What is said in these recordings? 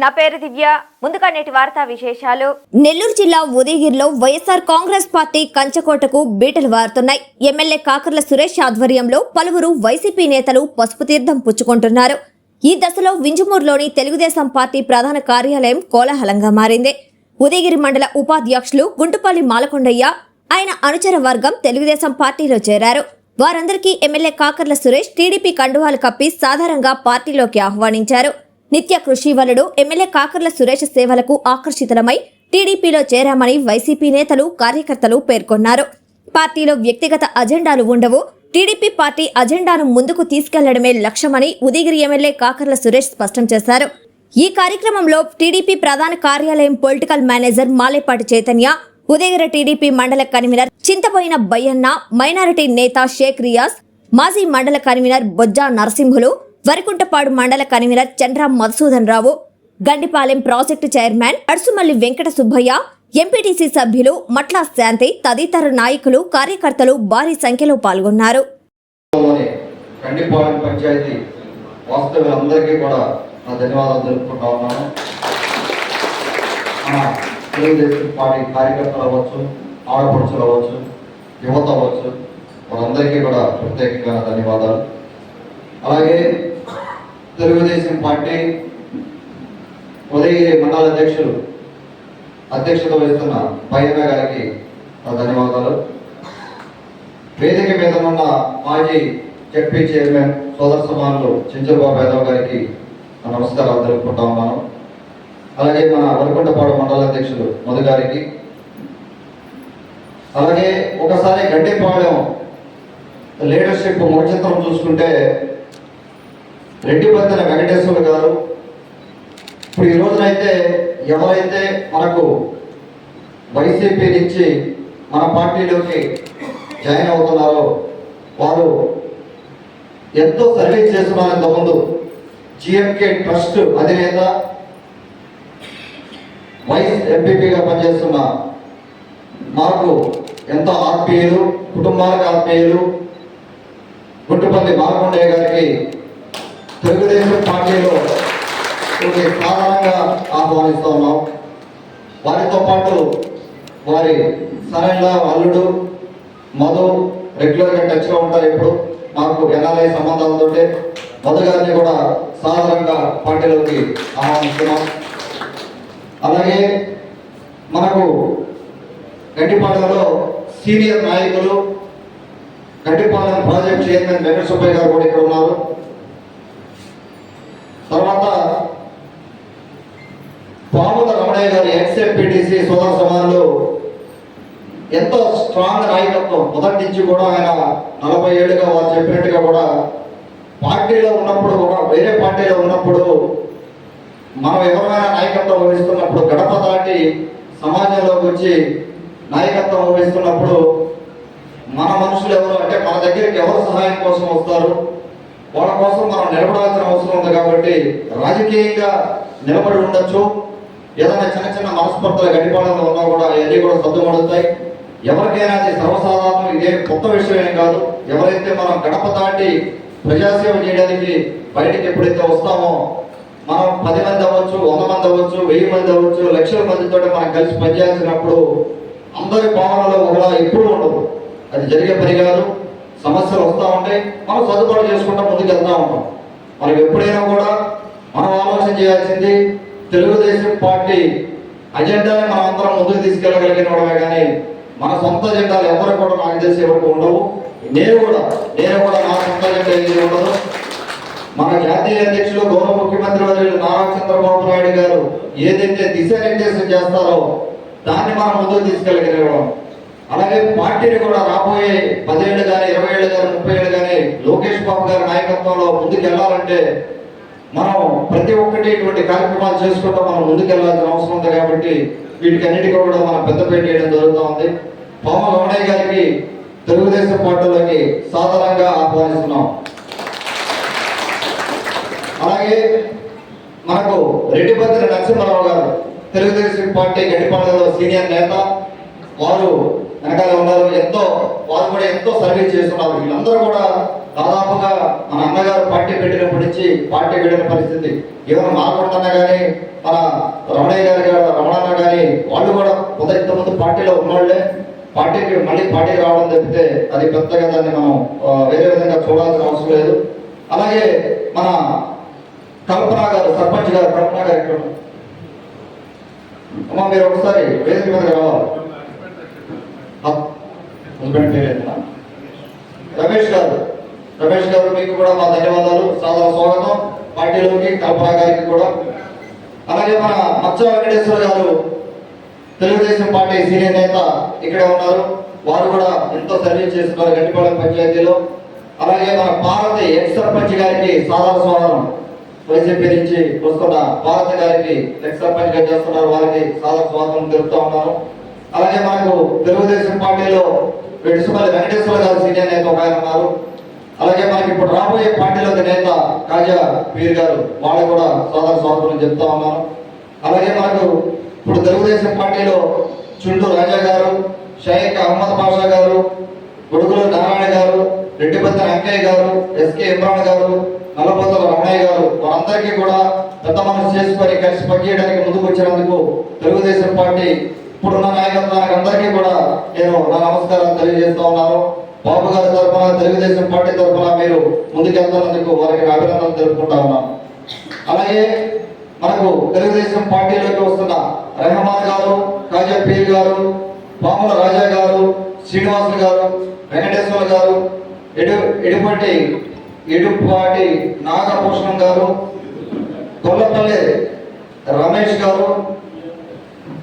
నా పేరు దివ్య. ముందుగా నేటి వార్తా విశేషాలు. నెల్లూరు జిల్లా ఉదయగిరిలో వైఎస్ఆర్ కాంగ్రెస్ పార్టీ కంచకోటకు బీటలు వారుతున్నాయి. ఎమ్మెల్యే కాకర్ల సురేష్ ఆధ్వర్యంలో పలువురు వైసీపీ నేతలు పసుపు తీర్థం పుచ్చుకుంటున్నారు. ఈ దశలో వింజమూరులోని తెలుగుదేశం పార్టీ ప్రధాన కార్యాలయం కోలాహలంగా మారింది. ఉదయగిరి మండల ఉపాధ్యక్షులు గుంటుపల్లి మాలకొండయ్య ఆయన అనుచర వర్గం తెలుగుదేశం పార్టీలో చేరారు. వారందరికీ ఎమ్మెల్యే కాకర్ల సురేష్ టీడీపీ కండువాలు కప్పి సాధారణంగా పార్టీలోకి ఆహ్వానించారు. నిత్య కృషి వలుడు ఎమ్మెల్యే కాకర్ల సురేష్ సేవలకు ఆకర్షితులమై టీడీపీలో చేరామని వైసీపీ నేతలు కార్యకర్తలు పేర్కొన్నారు. పార్టీలో వ్యక్తిగత అజెండాలు ఉండవు. టీడీపీ పార్టీ అజెండాను ముందుకు తీసుకెళ్ళడమే లక్ష్యమని ఉదయగిరి ఎమ్మెల్యే కాకర్ల సురేష్ స్పష్టం చేశారు. ఈ కార్యక్రమంలో టీడీపీ ప్రధాన కార్యాలయం political manager Malepati Chaitanya Udayagiri TDP మండల కన్వీనర్ చింతపోయిన బయ్యన్న మైనారిటీ నేత షేక్ రియాజ్ మాజీ మండల కన్వీనర్ బొజ్జా నరసింహులు వరికుంటపాడు మండల convener Chandra Madhusudan Rao Gandipalem project chairman Adusumalli Venkata Subbaiah MPTC సభ్యులు మట్ల శాంతి తదితర నాయకులు కార్యకర్తలు భారీ సంఖ్యలో పాల్గొన్నారు. తెలుగుదేశం పార్టీ కార్యకర్తలు అవ్వచ్చు ఆడపడుచులు అవ్వచ్చు యువత అవ్వచ్చు వారందరికీ కూడా ప్రత్యేకంగా ధన్యవాదాలు. అలాగే తెలుగుదేశం పార్టీ ఉదయగిరి మండల అధ్యక్షులు అధ్యక్షత వహిస్తున్న పైన గారికి ధన్యవాదాలు. వేదిక మీద ఉన్న మాజీ జడ్పీ చైర్మన్ సోదర సమానులు చించలబాబు యాదవ్ గారికి నమస్కారాలు తెలుపుకుంటా ఉన్నాను. అలాగే మన వరకుంటపాడు మండల అధ్యక్షులు మధు గారికి. అలాగే ఒకసారి గడ్డిపాలెం లీడర్షిప్ ముఖచిత్రం చూసుకుంటే రెడ్డిపత్తిన వెంకటేశ్వర గారు. ఇప్పుడు ఈ రోజునైతే ఎవరైతే మనకు వైసీపీ నుంచి మన పార్టీలోకి జాయిన్ అవుతున్నారో వారు ఎంతో సర్వీస్ చేస్తున్నారు ఇంతకుముందు జిఎంకే ట్రస్ట్ అధినేత వైస్ ఎంపీపీగా పనిచేస్తున్న మాకు ఎంతో ఆత్మీయులు కుటుంబాలకు ఆత్మీయులు గుట్టుపల్లి మాలకొండయ్య గారికి తెలుగుదేశం పార్టీలో కొన్ని సాధారణంగా ఆహ్వానిస్తూ ఉన్నాం. వారితో పాటు వారి సరైన అల్లుడు మధు రెగ్యులర్గా టచ్లో ఉంటారు ఇప్పుడు. మాకు ఎన్ఆర్ఐ సంబంధాలతో మధు గారిని కూడా సాధారణంగా పార్టీలోకి ఆహ్వానిస్తున్నాం. అలాగే మనకు గడ్డిపాలెంలో సీనియర్ నాయకులు గడ్డిపాలెం ప్రాజెక్ట్ చైర్మన్ వెంకట సుబ్బయ్య గారు కూడా ఇక్కడ ఉన్నారు. రాజయ్య రమణయ్య గారి ఎక్స్ఎంపీటీసీ సోదర సమానులు ఎంతో స్ట్రాంగ్ నాయకత్వం. మొదటి నుంచి కూడా ఆయన నలభై ఏళ్ళుగా వారు చెప్పినట్టుగా కూడా పార్టీలో ఉన్నప్పుడు కూడా వేరే పార్టీలో ఉన్నప్పుడు మనం ఎవరైనా నాయకత్వం వహిస్తున్నప్పుడు గడప దాటి సమాజంలోకి వచ్చి నాయకత్వం వహిస్తున్నప్పుడు మన మనుషులు ఎవరు? అంటే మన దగ్గరికి ఎవరు సహాయం కోసం వస్తారు? వాళ్ళ కోసం మనం నిలబడాల్సిన అవసరం ఉంది కాబట్టి రాజకీయంగా నిలబడి ఉండొచ్చు. ఏదైనా చిన్న చిన్న మనస్పర్ధలు గడిపాడంలో ఉన్నా కూడా అవన్నీ కూడా సర్దుమడుతాయి ఎవరికైనా అది సర్వసాధారణం ఇదే కొత్త విషయం ఏం కాదు. ఎవరైతే మనం గడప దాటి ప్రజాసేవ చేయడానికి బయటికి ఎప్పుడైతే వస్తామో మనం పది మంది అవ్వచ్చు వంద మంది అవ్వచ్చు వెయ్యి మంది అవ్వచ్చు లక్షల మందితో మనం కలిసి పనిచేసినప్పుడు అందరి భావనలో కూడా ఎప్పుడు ఉండదు అది జరిగే పని కాదు. సమస్యలు వస్తూ ఉంటాయి. మనం సర్దుబాటు చేసుకుంటా ముందుకు వెళ్తూ ఉంటాం. మనకి ఎప్పుడైనా కూడా మనం ఆలోచన చేయాల్సింది తెలుగుదేశం పార్టీ అజెండాని మనం అందరం ముందుకు తీసుకెళ్ళగలిగిన వాడమే కానీ మన సొంత అజెండాలు ఎవరు కూడా నాకు తెలిసి ఎవరికి ఉండవు. నేను కూడా నేను కూడా నా సొంత అజెండా ఏది ఉండదు. మన జాతీయ అధ్యక్షులు గౌరవ ముఖ్యమంత్రి వర్యులు నారా చంద్రబాబు నాయుడు గారు ఏదైతే దిశానిర్దేశం చేస్తారో దాన్ని మనం ముందుకు తీసుకెళ్ళగలిగడం అలాగే పార్టీని కూడా రాబోయే పదేళ్ళు కానీ ఇరవై ఏళ్ళు కానీ ముప్పై ఏళ్ళు కానీ లోకేష్ బాబు గారి నాయకత్వంలో ముందుకు వెళ్ళాలంటే మనం ప్రతి ఒక్కటి ఇటువంటి కార్యక్రమాలు చేసుకుంటూ మనం ముందుకెళ్ళాల్సిన అవసరం ఉంది కాబట్టి వీటికి అన్నిటికీ కూడా మనం పెద్దపేట వేయడం జరుగుతూ ఉంది. పవన్ లోనయ్య గారికి తెలుగుదేశం పార్టీలోకి సాధారణంగా ఆహ్వానిస్తున్నాం. అలాగే మనకు రెడ్డిపత్రి నరసింహారావు గారు తెలుగుదేశం పార్టీ గడిపాడలో సీనియర్ నేత వారు వెనకాల ఉన్నారు. ఎంతో వారు కూడా ఎంతో సర్వీస్ చేస్తున్నారు. వీళ్ళందరూ కూడా దాదాపుగా మన అన్నగారు పార్టీ పెట్టినప్పటి నుంచి పార్టీ పెట్టిన పరిస్థితి. ఏమైనా మారకుండా కానీ మన రమణయ్య గారు గారు రమణన్న కానీ వాళ్ళు కూడా మొదటి ఇంతకుముందు పార్టీలో ఉన్నవాళ్ళే పార్టీకి మళ్ళీ పార్టీకి రావడం తప్పితే అది పెద్దగా దాన్ని మనం వేరే విధంగా చూడాల్సిన అవసరం లేదు. అలాగే మన కల్పన గారు సర్పంచ్ గారు కల్పన గారు ఎక్కడ అమ్మా మీరు ఒకసారి వేదిక మీద రావాలి. హస్బెండ్ రమేష్ గారు. రమేష్ గారు మీకు కూడా మా ధన్యవాదాలు. చాలా స్వాగతం. పార్టీలోకి కల్పన గారికి కూడా. అలాగే మన మచ్చ వెంకటేశ్వర గారు తెలుగుదేశం పార్టీ సీనియర్ నేత ఇక్కడే ఉన్నారు. వారు కూడా ఎంతో సర్వీస్ చేస్తున్నారు గట్టిపాలెం పంచాయతీలో. అలాగే మన పార్వతి ఎక్స్ సర్పంచ్ గారికి సాధారణ స్వాగతం. వైసీపీ నుంచి వస్తున్న భారతి గారికి ఎక్స్ సర్పంచ్గా చేస్తున్నారు. వారికి సాధారణ స్వాగతం తెలుపుతా ఉన్నాను. అలాగే మనకు తెలుగుదేశం పార్టీలో వెంకటేశ్వర గారు సీనియర్ నేత ఒక ఆయన ఉన్నారు. అలాగే మనకి ఇప్పుడు రాబోయే పార్టీలో నేత కాజా పీర్ గారు వాళ్ళు కూడా సోదర స్వాగతం చెప్తా ఉన్నాను. అలాగే మనకు ఇప్పుడు తెలుగుదేశం పార్టీలో చుండు రాజా గారు షేక్ అహ్మద్ పాషా గారు గొడుగుల నారాయణ గారు రెడ్డిపత్తి అంకయ్య గారు ఎస్కే ఇమ్రాన్ గారు నల్లపొత్తల రమణయ్య గారు వారందరికీ కూడా పెద్ద మనసు చేసుకొని కలిసి పనిచేయడానికి ముందుకు వచ్చినందుకు తెలుగుదేశం పార్టీ ఇప్పుడున్న నాయకత్వానికి అందరికీ కూడా నేను నా నమస్కారం తెలియజేస్తా ఉన్నాను. బాబు గారి తరఫున తెలుగుదేశం పార్టీ తరఫున మీరు ముందుకెళ్తున్నందుకు వారికి అభినందనలు తెలుపుకుంటా ఉన్నాను అలాగే మనకు తెలుగుదేశం పార్టీలోకి వస్తున్న రెహమాన్ గారు కాజా పీర్ గారు పాముల రాజా గారు శ్రీనివాసులు గారు వెంకటేశ్వర గారు ఎడు ఎడుపటి ఎడుపాటి నాగభూషణం గారు గొల్లపల్లి రమేష్ గారు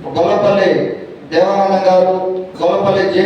గొల్లపల్లి దేవానందం గారు గొల్లపల్లి జే